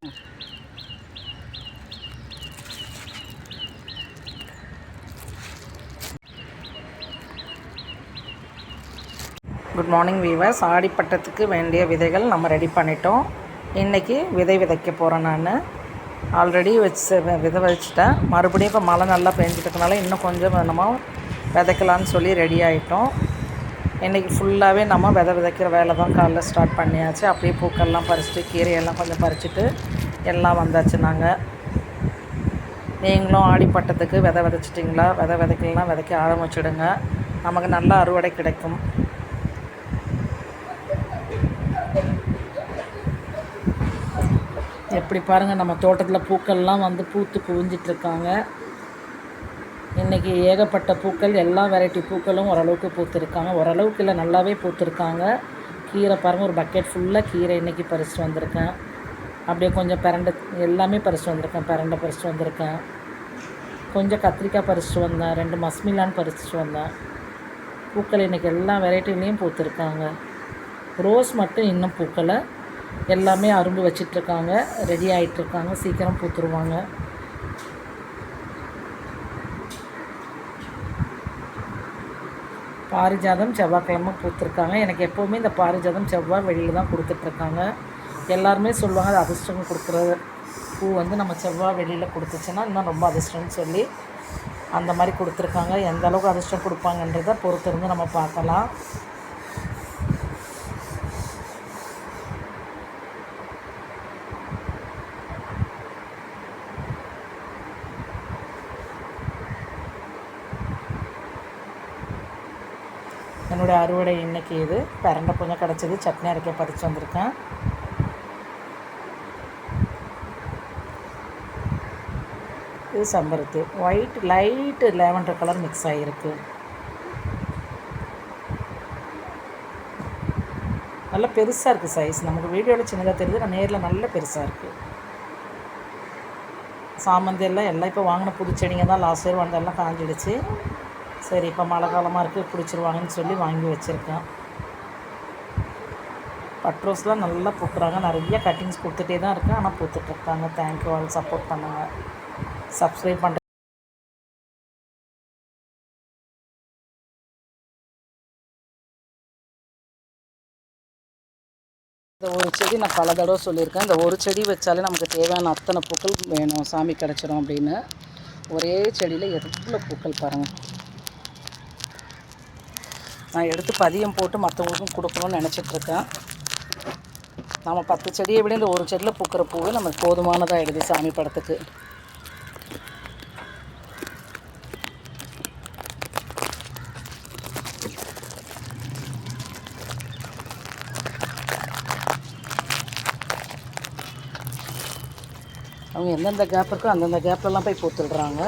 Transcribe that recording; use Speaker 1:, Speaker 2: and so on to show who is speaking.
Speaker 1: Good morning viewers ஆடிப்பட்டத்துக்கு வேண்டிய விதைகள் நம்ம ரெடி பண்ணிட்டோம். இன்றைக்கி விதை விதைக்க போகிறேன் நான். ஆல்ரெடி வச்சு விதை வச்சுட்டேன். மறுபடியும் இப்போ மழை நல்லா பெஞ்சிட்டதுனால இன்னும் கொஞ்சம் நம்ம விதைக்கலான்னு சொல்லி ரெடி ஆகிட்டோம் இன்றைக்கி ஃபுல்லாகவே நம்ம விதை விதைக்கிற வேலை தான் காலைல ஸ்டார்ட் பண்ணியாச்சு. அப்படியே பூக்கள்லாம் பறிச்சுட்டு கீரையெல்லாம் கொஞ்சம் பறிச்சுட்டு எல்லாம் வந்தாச்சு நாங்கள் நீங்களும் ஆடிப்பட்டத்துக்கு விதை விதைச்சிட்டிங்களா? விதை விதைக்கலாம் விதைக்க ஆரம்பிச்சிடுங்க. நமக்கு நல்ல அறுவடை கிடைக்கும். எப்படி பாருங்கள் நம்ம தோட்டத்தில் பூக்கள்லாம் வந்து பூத்து குவிஞ்சிட்ருக்காங்க இன்றைக்கி ஏகப்பட்ட பூக்கள் எல்லா வெரைட்டி பூக்களும் ஓரளவுக்கு பூத்துருக்காங்க. ஓரளவுக்கு இல்லை நல்லாவே பூத்துருக்காங்க. கீரை பாருங்கள் ஒரு பக்கெட் ஃபுல்லாக கீரை இன்றைக்கி பறிச்சுட்டு வந்திருக்கேன். அப்படியே கொஞ்சம் பிரண்டை எல்லாமே பறிச்சுட்டு வந்திருக்கேன். பிரண்டை பறிச்சுட்டு வந்திருக்கேன். கொஞ்சம் கத்திரிக்காய் பறிச்சுட்டு வந்தேன். ரெண்டு மஸ்மிலான் பறிச்சுட்டு வந்தேன். பூக்கள் இன்றைக்கி எல்லா வெரைட்டிலையும் பூத்துருக்காங்க. ரோஸ் மட்டும் இன்னும் பூக்களை எல்லாமே அரும்பு வச்சிட்ருக்காங்க ரெடி ஆகிட்டுருக்காங்க சீக்கிரம் பூத்துருவாங்க. பாரிஜாதம் செவ்வாய்க்கிழமை கொடுத்துருக்காங்க. எனக்கு எப்போவுமே இந்த பாரிஜாதம் செவ்வாய் வெளியில் தான் கொடுத்துட்ருக்காங்க. எல்லாருமே சொல்லுவாங்க அது அதிர்ஷ்டம் கொடுக்குற பூ வந்து நம்ம செவ்வாய் வெளியில் கொடுத்துச்சுன்னா இன்னும் ரொம்ப அதிர்ஷ்டம்னு சொல்லி அந்த மாதிரி கொடுத்துருக்காங்க. எந்த அளவுக்கு அதிர்ஷ்டம் கொடுப்பாங்கன்றதை பொறுத்திருந்து நம்ம பார்க்கலாம். என்னுடைய அறுவடை இன்றைக்கி இது. பரண்டை கொஞ்சம் கிடச்சிது. சட்னி அரைக்க பறித்து வந்திருக்கேன். இது சம்பருத்தி. White light lavender colour mix ஆகிருக்கு நல்ல பெருசாக இருக்குது சைஸ் நமக்கு வீடியோவில் சின்னதாக தெரியுது. நான் நேரில் நல்ல பெருசாக இருக்குது சாமந்தி எல்லாம் எல்லாம் இப்போ வாங்கின புது செடிங்க தான். லாஸ்ட் இயர் வந்தெல்லாம் காஞ்சிடுச்சு. சரி இப்போ மழை காலமாக இருக்குது பிடிச்சிருவாங்கன்னு சொல்லி வாங்கி வச்சுருக்கேன். பட்ரோஸ்லாம் நல்லா பூக்குறாங்க. நிறைய கட்டிங்ஸ் கொடுத்துட்டே தான் இருக்கேன் ஆனால் பூத்துட்ருக்காங்க தேங்க்யூ ஆல் சப்போர்ட் பண்ணுங்கள் சப்ஸ்கிரைப் பண்ணுற இந்த ஒரு செடி நான் பல தடவை சொல்லியிருக்கேன். இந்த ஒரு செடி வச்சாலே நமக்கு தேவையான அத்தனை பூக்கள் வேணும். சாமி கிடச்சிரும் அப்படின்னு. ஒரே செடியில் எவ்வளோ பூக்கள் பாருங்கள் நான் எடுத்து பதியம் போட்டு மற்றவங்களுக்கும் கொடுக்கணும்னு நினச்சிட்ருக்கேன். நம்ம பத்து செடியை விட இந்த ஒரு செடியில் பூக்கிற பூவே நமக்கு போதுமானதாக ஆகிடுது சாமி படத்துக்கு. அவங்க எந்தெந்த கேப் இருக்கோ அந்தந்த கேப்லலாம் போய் பூத்துடுறாங்க.